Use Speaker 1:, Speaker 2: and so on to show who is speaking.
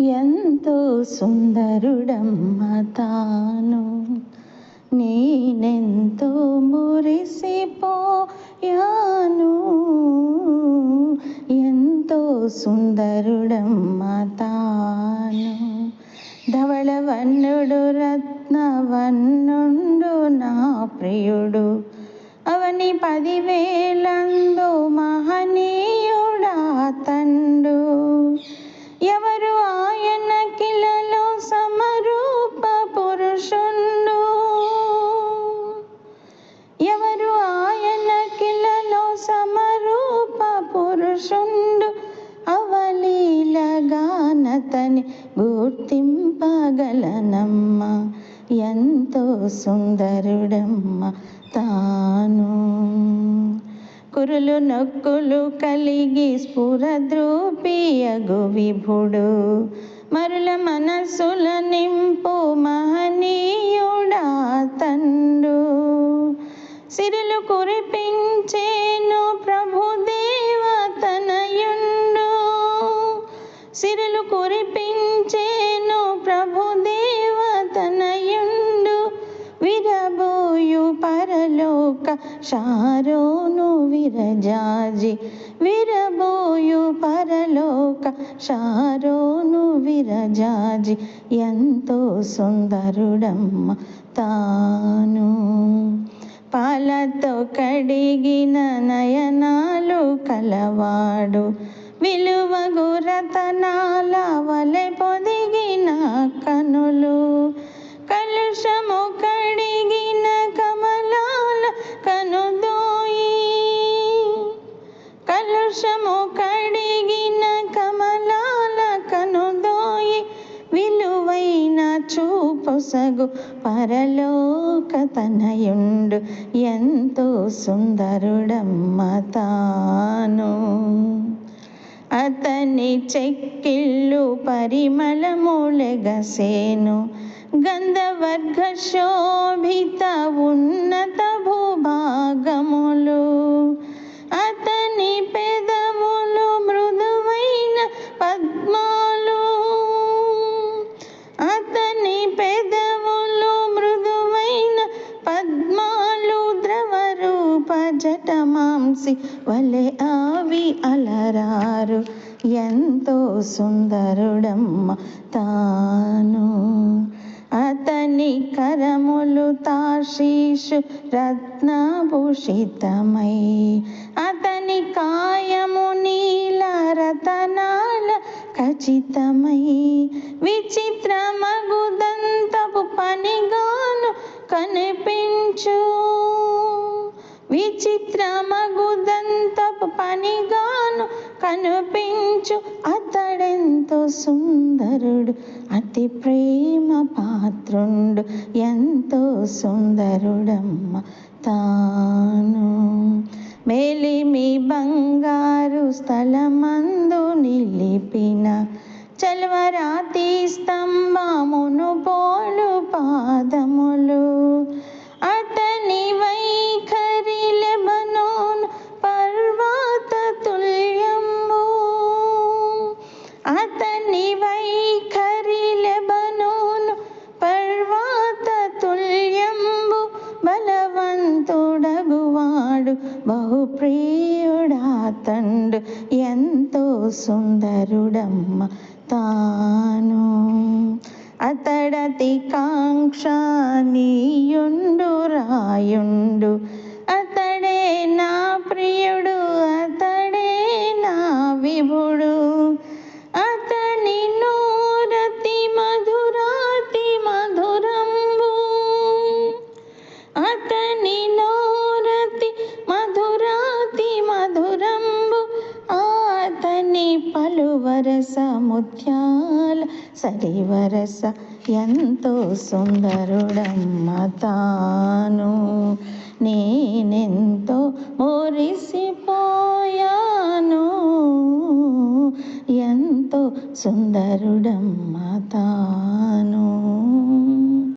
Speaker 1: ఎంతో సుందరుడమ్మ తాను. నేనెంతో మురిసిపోయాను. ఎంతో సుందరుడమ్మ తాను. ధవళవన్నుడు రత్నవన్నుండు నా ప్రియుడు. అవని పదివేలందు మహనీ అవలీలగానతని గుర్తింపగలనమ్మ. ఎంతో సుందరుడమ్మ తాను. కురులు నొక్కులు కలిగి స్ఫురద్రూపియగు విభుడు. మరుల మనసుల నింపు మహనీయుడా తండు. సిరులు కురిపించేను ప్రభుదేవ తనయుండు. సిరులు శారోను విరజాజి విరబోయు పరలోక శారోను విరజాజి ఎంతో సుందరుడమ్మ తాను. పాలతో కడిగిన నయనాలు కలవాడు విలువగు రతనాల వలె పొదిగిన కనులు. సగు పరలోక తనయుండు ఎంతో సుందరుడమ్మ తాను. అతని చెక్కిళ్ళు పరిమళములెగసేను. గంధవర్గ శోభిత ఉన్నత భూభాగములు. జటమాంసి వలె ఆవి అలరారు. ఎంతో సుందరుడమ్మ తాను. అతని కరములు తాశీషు రత్నభూషితమై. అతని కాయము నీల రతనాల ఖచ్చితమై. విచిత్రమై విచిత్రమగుదంతపు పనిగాను కనిపించు అతడెంతో సుందరుడు అతి ప్రేమ పాత్రుండు ఎంతో సుందరుడమ్మ తాను. మేలిమి బంగారు స్థలమందు తండ్రి తండు ఎంతో సుందరుడమ్మ తాను. అతడతి కాంక్షానీయుండు ముత్యాల సలివరస ఎంతో సుందరుడమ్మ తాను. నేనెంతో మురిసిపోయాను. ఎంతో సుందరుడమ్మ